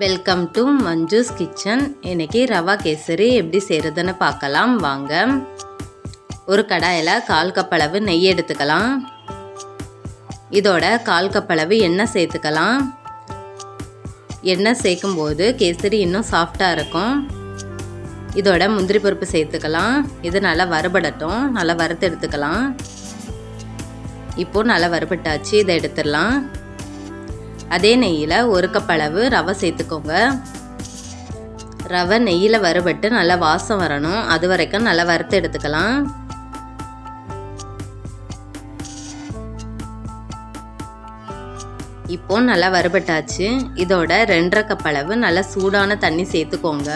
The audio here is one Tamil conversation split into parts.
வெல்கம் டு மஞ்சூஸ் கிச்சன் இன்றைக்கி ரவா கேசரி எப்படி செய்கிறதுன்னு பார்க்கலாம். வாங்க. ஒரு கடாயில் கால் கப்பளவு நெய் எடுத்துக்கலாம். இதோட கால் கப்பளவு எண்ணெய் சேர்த்துக்கலாம். எண்ணெய் சேர்க்கும்போது கேசரி இன்னும் சாஃப்டாக இருக்கும். இதோட முந்திரி பருப்பு சேர்த்துக்கலாம். இது நல்லா வறுபடட்டும். நல்லா வறுத்து எடுத்துக்கலாம். இப்போது நல்லா வறுபட்டாச்சு. இதை எடுத்துடலாம். அதே நெய்யில் ஒரு கப் அளவு ரவை சேர்த்துக்கோங்க. ரவை நெய்யில் வறுபட்டு நல்லா வாசம் வரணும். அது வரைக்கும் நல்லா வறுத்து எடுத்துக்கலாம். இப்போ நல்லா வறுபட்டாச்சு. இதோட ரெண்டரை கப் அளவு நல்லா சூடான தண்ணி சேர்த்துக்கோங்க.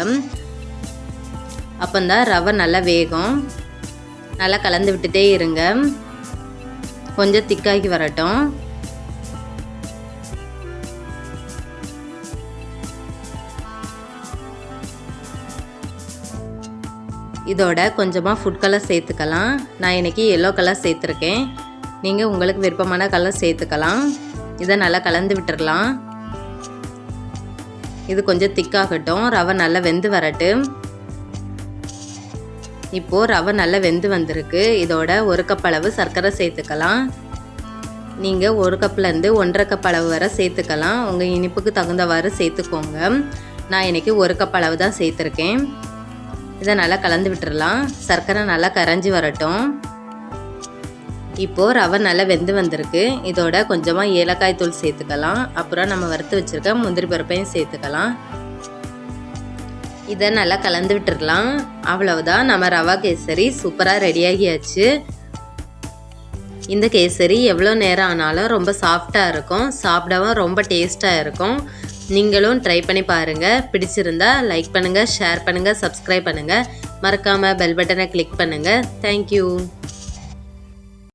அப்போந்தான் ரவை நல்லா வேகும். நல்லா கலந்து விட்டுட்டே இருங்க. கொஞ்சம் திக்காகி வரட்டும். இதோட கொஞ்சமாக ஃபுட் கலர் சேர்த்துக்கலாம். நான் இன்றைக்கி எல்லோ கலர் சேர்த்துருக்கேன். நீங்கள் உங்களுக்கு விருப்பமான கலர் சேர்த்துக்கலாம். இதை நல்லா கலந்து விட்டுடலாம் இது கொஞ்சம் திக்காகட்டும் ரவை நல்லா வெந்து வரட்டு. இப்போது ரவை நல்லா வெந்து வந்திருக்கு. இதோட ஒரு கப் அளவு சர்க்கரை சேர்த்துக்கலாம். நீங்கள் ஒரு கப்லேருந்து ஒன்றரை கப் அளவு வரை சேர்த்துக்கலாம். உங்கள் இனிப்புக்கு தகுந்தவாறு சேர்த்துக்கோங்க. நான் இன்றைக்கி ஒரு கப் அளவு தான் சேர்த்துருக்கேன். இதை நல்லா கலந்து விட்டுறலாம். சர்க்கரை நல்லா கரைஞ்சி வரட்டும். இப்போது ரவை நல்லா வெந்து வந்திருக்கு. இதோட கொஞ்சமாக ஏலக்காய் தூள் சேர்த்துக்கலாம். அப்புறம் நம்ம வறுத்து வச்சுருக்க முந்திரி பருப்பையும் சேர்த்துக்கலாம். இதை நல்லா கலந்து விட்டுடலாம் அவ்வளவுதான். நம்ம ரவா கேசரி சூப்பராக ரெடியாகியாச்சு இந்த கேசரி எவ்வளோ நேரம் ஆனாலும் ரொம்ப சாஃப்டாக இருக்கும். சாப்பிடவும் ரொம்ப டேஸ்ட்டாக இருக்கும். நீங்களும் ட்ரை பண்ணி பாருங்கள் பிடிச்சிருந்தா லைக் பண்ணுங்கள் ஷேர் பண்ணுங்கள் சப்ஸ்கிரைப் பண்ணுங்கள் மறக்காமல் பெல் பட்டனை கிளிக் பண்ணுங்கள் தேங்க்யூ